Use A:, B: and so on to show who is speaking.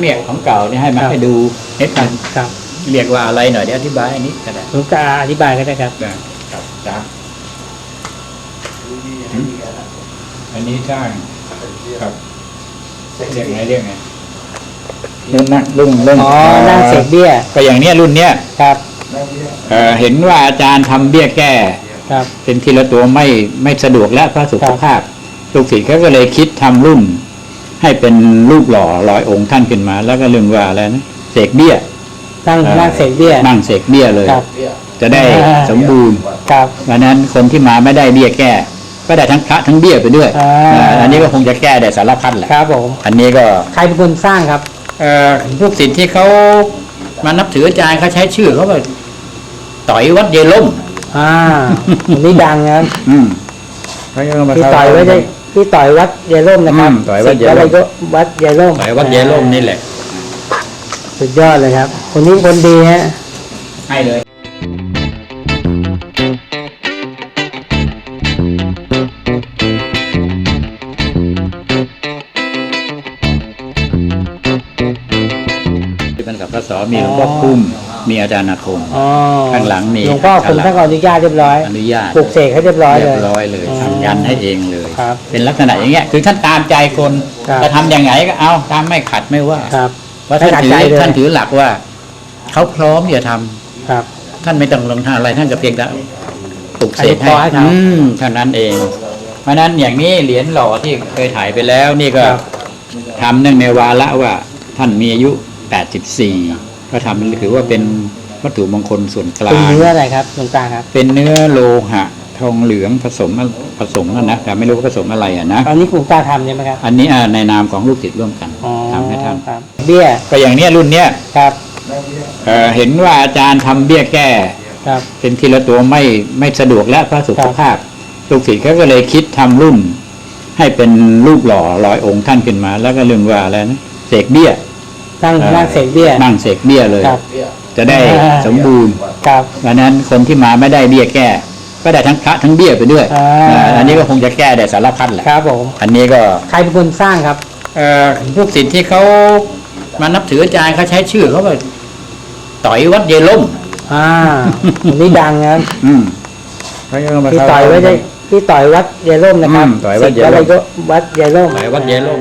A: เนี่ยของเก่าเนี่ยให้มา
B: ครับ
A: ให้ดูให้ฟัง
B: ครับ
A: เรียกว่าอะไรหน่อยเดี๋ยวอธิบายอันนี้ก็ได้
B: หลวงตาอธิบายก็ได้ครับ
A: ได้ครับจ้าอันนี้สร้างครับเรียกไงเรียกไงรุ่นนั่งรุ่นรุ่น
B: อ๋อนั่งเสกเบี้ย
A: ก็อย่างเนี้ยรุ่นเนี้ย
B: ครับ
A: เอ่อเห็นว่าอาจารย์ทำเบี้ยแก้
B: ครับ
A: เป็นทีละตัวไม่ไม่สะดวกและเพราะสุขภาพลูกศิษย์เขาก็เลยคิดทำรุ่น ให้เป็นรูปหล่อลอยองค์ท่านขึ้นมา แล้วก็เรื่องว่าอะไรนะเสกเบี้ย
B: นั่งนั่งเสกเบี้ย
A: นั่งเสกเบี้ยเลย
B: ครับ
A: จะได้
B: อ่า
A: สมบูรณ์
B: ครับ
A: เพราะฉะนั้นคนที่มาไม่ได้เบี้ยแก้ ก็ได้ทั้งพระทั้งเบี้ยไปด้วย
B: อ่า
A: อ่าอันนี้ก็คงจะแก้ได้สารพัดแหละ
B: ครับผม
A: อันนี้ก็
B: ใครเป็นคนสร้างครับ
A: เอ่อลูกศิษย์ที่เขามานับถืออาจารย์เขาใช้ชื่อเขาว่าต่อยวัดเยล่ม
B: อ่าอันนี้ดังนะครับ
A: อืมเขาจะมา
B: พี่ต่อยไว้ได้ พี่ต่อยวัดยายร่มนะครับ
A: อืมต่อยวัดยายร่ม
B: ศิษอะไรก็วัดยายร่ม
A: ต่อยวัดเยล่มนี่แหละ
B: สุดยอดเลยครับ คนนี้คนดีฮะ
A: ให้เลย ที่เป็นกับพระสอมีหลวงพ่อคุ้ม มีอาจารย์อาคม
B: อ๋อ
A: ข้างหลังมี
B: หลวงพ่อคุณท่านก็อนุญาตเรียบร้อย
A: อนุญาต
B: ปลูกเสกให้เรียบร้อย
A: เรี
B: เลยย
A: บร้อยเลย
B: อ๋อ
A: ทำ ยันให้เองเลย
B: ครับ
A: เป็นลักษณะอย่างเงี้ยคือท่านตามใจคน
B: ครับ
A: จะทำอย่างไงก็เอาตามไม่ขัดไม่ว่า
B: ครับ
A: เพราะท่าน
B: ไม่ขัด
A: ถือ
B: ใจเลย
A: ท่านถือหลักว่าเขาพร้อมที่จะทำ
B: ครับ
A: ท่านไม่ต้องลงท่าอะไรท่านก็เพียงแต่ปลุกเสก
B: อนุเคราะห์ให้เขา
A: อืมเท่านั้นเอง เพราะฉะนั้นอย่างนี้เหรียญหล่อที่เคยถ่ายไปแล้ว นี่ก็
B: ครับ
A: ทำเนื่องในวาระว่า ท่านมีอายุ 84 ก็ทำถือว่าเป็นวัตถุมงคลส่วนกลา
B: เป็น
A: ง
B: เนื้ออะไรครับหลวงตาครับ
A: เป็นเนื้อโลหะ ทองเหลืองผสมผสมกันนะแต่ไม่รู้ว่าผสมอะไรอะนะ
B: อันนี้หลวงตาทำใช่ไหมครับ
A: อันนี้อ่าในนามของลูกศิษย์ร่วมกัน
B: อ๋อ
A: ทำให้ท่าน
B: ครับเบี้ย
A: ก็อย่างเนี้ยรุ่นเนี้ย
B: ครับ
A: เอ่อเห็นว่าอาจารย์ทำเบี้ยแก้
B: ครับ
A: เป็นทีละตัวไม่ไม่สะดวกและเพราะสุขภาพลูกศิษย์เขาก็เลยคิดทำรุ่น ให้เป็นรูปหล่อลอยองค์ท่านขึ้นมา แล้วก็เรื่องว่าอะไรนะเสกเบี้ย
B: นั่ง
A: เอ่อ
B: นั่งเสกเบี้ย
A: นั่งเสกเบี้ยเลย
B: ครับ
A: จะได้
B: อ่า
A: สมบูรณ์
B: ครับ
A: เพราะฉะนั้นคนที่มาไม่ได้เบี้ยแก้ ก็ได้ทั้งพระทั้งเบี้ยไปด้วย
B: อ่า
A: อ่า อันนี้ก็คงจะแก้ได้สารพัดแหละ
B: ครับผม
A: อันนี้ก็
B: ใครเป็นคนสร้างครับ
A: เอ่อลูกศิษย์ที่เขามานับถืออาจารย์เขาใช้ชื่อเขาว่าต่อยวัดเยล่ม
B: อ่าอันนี้ดังนะครับ
A: อืมเขาจะมา
B: พี่ต่อยไว้ได้พี่ต่อยวัดยายร่มนะครับ
A: อืมต่อยวัดยายร่ม
B: ศิษอะไรก็วัดยายร่ม
A: ต่อยวัดเยล่ม